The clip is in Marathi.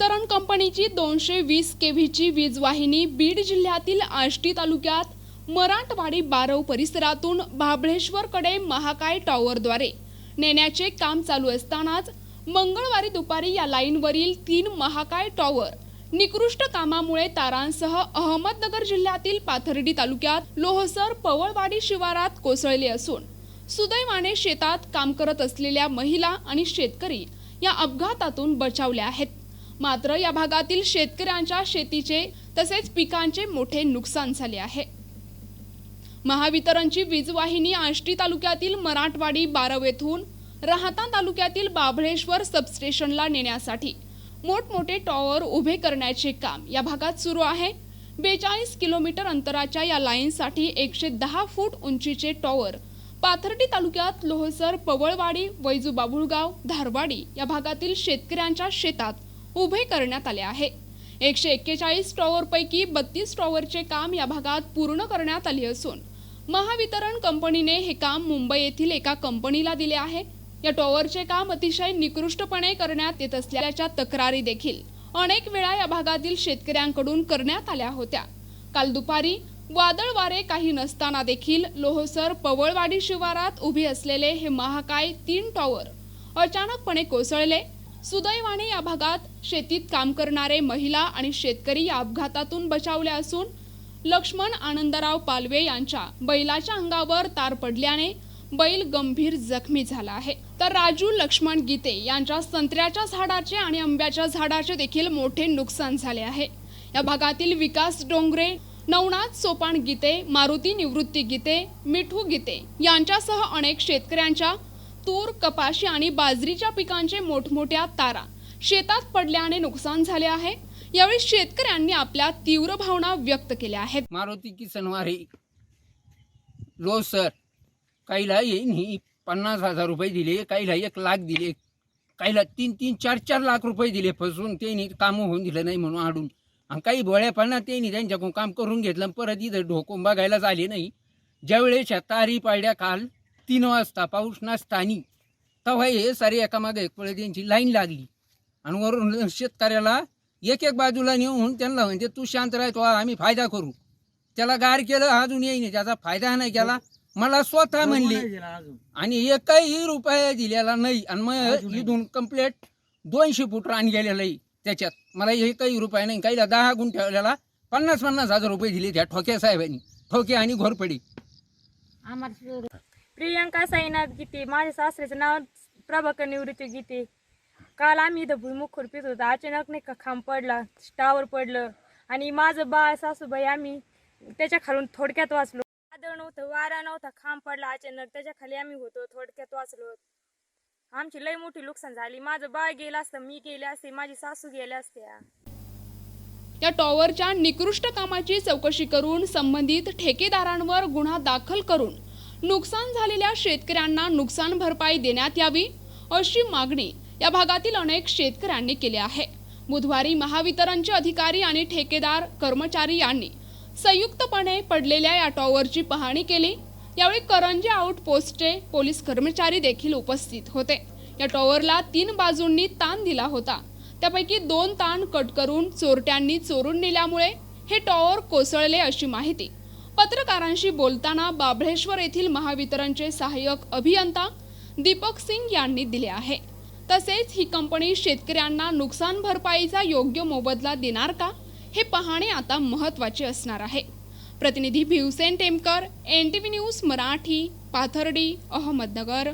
कंपनीची दोनशे वीस केव्हीची वीज वाहिनी बीड जिल्ह्यातील आष्टी तालुक्यात मराठवाडी बारव परिसरातून भाबळेश्वरकडे महाकाय टॉवरद्वारे नेण्याचे काम चालू असतानाच मंगळवारी दुपारी या लाईनवरील तीन महाकाय टॉवर निकृष्ट कामामुळे तारांसह अहमदनगर जिल्ह्यातील पाथर्डी तालुक्यात लोहसर पवळवाडी शिवारात कोसळले असून सुदैवाने शेतात काम करत असलेल्या महिला आणि शेतकरी या अपघातातून बचावल्या आहेत. मात्र या भागातील शेतकऱ्यांच्या शेतीचे तसेच पिकांचे मोठे नुकसान झाले आहे. महावितरणची वीज वाहिनी आष्टी तालुक्यातील मराठवाडी बारव येथून राहता तालुक्यातील बाभळेश्वर सबस्टेशनला नेण्यासाठी मोठमोठे टॉवर उभे करण्याचे काम या भागात सुरू आहे. बेचाळीस किलोमीटर अंतराच्या या लाईनसाठी एकशे दहा फूट उंचीचे टॉवर पाथर्डी तालुक्यात लोहसर पवळवाडी वैजू बाबुळगाव धारवाडी या भागातील शेतकऱ्यांच्या शेतात उभे करण्यात आले आहे. एकशे एक्केचाळीस टॉवरपैकी बत्तीस टॉवरचे काम या भागात पूर्ण करण्यात आले असून महावितरण कंपनीने हे काम मुंबई येथील एका कंपनीला दिले आहे. या टॉवरचे काम अतिशय निकृष्टपणे करण्यात येत असल्याच्या तक्रारी देखील अनेक वेळा या भागातील शेतकऱ्यांकडून करण्यात आल्या होत्या. काल दुपारी वादळ वारे काही नसताना देखील लोहसर पवळवाडी शिवारात उभे असलेले हे महाकाय तीन टॉवर अचानकपणे कोसळले. सुदैवाने या भागात शेतीत काम करणारे महिला आणि शेतकरी या अपघातातून बचावले असून लक्ष्मण आनंदराव पालवे यांच्या बैलाच्या अंगावर तार पडल्याने बैल गंभीर जखमी झाला आहे. तर राजू लक्ष्मण गीते यांच्या संत्र्याच्या झाडाचे आणि आंब्याच्या झाडाचे देखील मोठे नुकसान झाले आहे. या भागातील विकास डोंगरे नवनाथ सोपान गीते मारुती निवृत्ती गीते मिठू गीते यांच्यासह अनेक शेतकऱ्यांच्या तूर कपाशी आणि बाजरीच्या पिकांचे मोठमोठ्या तारा शेतात पडल्याने नुकसान झाले आहे. यावेळी शेतकऱ्यांनी आपल्या तीव्र भावना व्यक्त केल्या आहेत. मारुती किसनवारे लोसर काहीला येईन पन्नास हजार रुपये दिले काहीला एक लाख दिले काहीला तीन तीन चार चार लाख रुपये दिले फसवून त्यांनी कामं होऊन दिलं नाही म्हणून आडून. आणि काही भोळ्यापणा त्यांनी त्यांच्याकडून काम करून घेतलं परत इथं ढोकून बघायलाच आले नाही. ज्यावेळेस तारी पाडल्या काल तीन वाजता पाऊस नसतानी तेव्हा हे सारे एकामागे एक पळे त्यांची लाईन लागली. आणि वरून शेतकऱ्याला एक एक बाजूला नेऊन त्यांना म्हणजे तू शांत राहतो आम्ही फायदा करू. त्याला गार केलं अजून येईन त्याचा फायदा नाही केला. मला स्वतः म्हणले आणि एकही रुपया दिलेला नाही आणि मग इथून कम्प्लेट दोनशे फूट रान गेलेलं आहे त्याच्यात. मला एकही रुपया नाही काहीला दहा गुण ठेवलेला पन्नास पन्नास हजार रुपये दिले त्या ठोक्या साहेबांनी. ठोके आणि घोरपडी. आम्हाला प्रियंका साईनाथ गीते माझ्या सासऱ्याचं नाव प्रभाकर निवृत्ती गीते. काल आम्ही इथं भुईमुख खुरपीत होतो. अचानक नाही का खांब पडला टावर पडलं आणि माझं बाळ सासूबाई आम्ही त्याच्या खालून थोडक्यात वाचलो. वादळ नव्हतं वारा नव्हता खांब पडला अचानक. त्याच्याखाली आम्ही होतो थोडक्यात वाचलो. आमची लई मोठी नुकसान झाली. माझं बाळ गेलं असतं मी गेले असते माझी सासू गेल्या असत्या. या टॉवरच्या निकृष्ट कामाची चौकशी करून संबंधित ठेकेदारांवर गुन्हा दाखल करून नुकसान झालेल्या शेतकऱ्यांना नुकसान भरपाई देण्यात यावी अशी मागणी या भागातील अनेक शेतकऱ्यांनी केली आहे. बुधवारी महावितरणचे अधिकारी आणि ठेकेदार कर्मचारी यांनी संयुक्तपणे पडलेल्या या टॉवरची पाहणी केली. यावेळी करंजी आउटपोस्टचे पोलीस कर्मचारी देखील उपस्थित होते. या टॉवरला तीन बाजूंनी ताण दिला होता. त्यापैकी दोन ताण कट करून चोरट्यांनी चोरून नेल्यामुळे हे टॉवर कोसळले अशी माहिती पत्रकारांशी बोलताना बाभळेश्वर येथील महावितरणचे सहाय्यक अभियंता दीपक सिंग यांनी दिले आहे. तसेच ही कंपनी शेतकऱ्यांना नुकसान भरपाईचा योग्य मोबदला देणार का हे पाहणे आता महत्त्वाचे असणार आहे. प्रतिनिधी Bhivsen Temkar N T V news Marathi Pathardi Ahmednagar.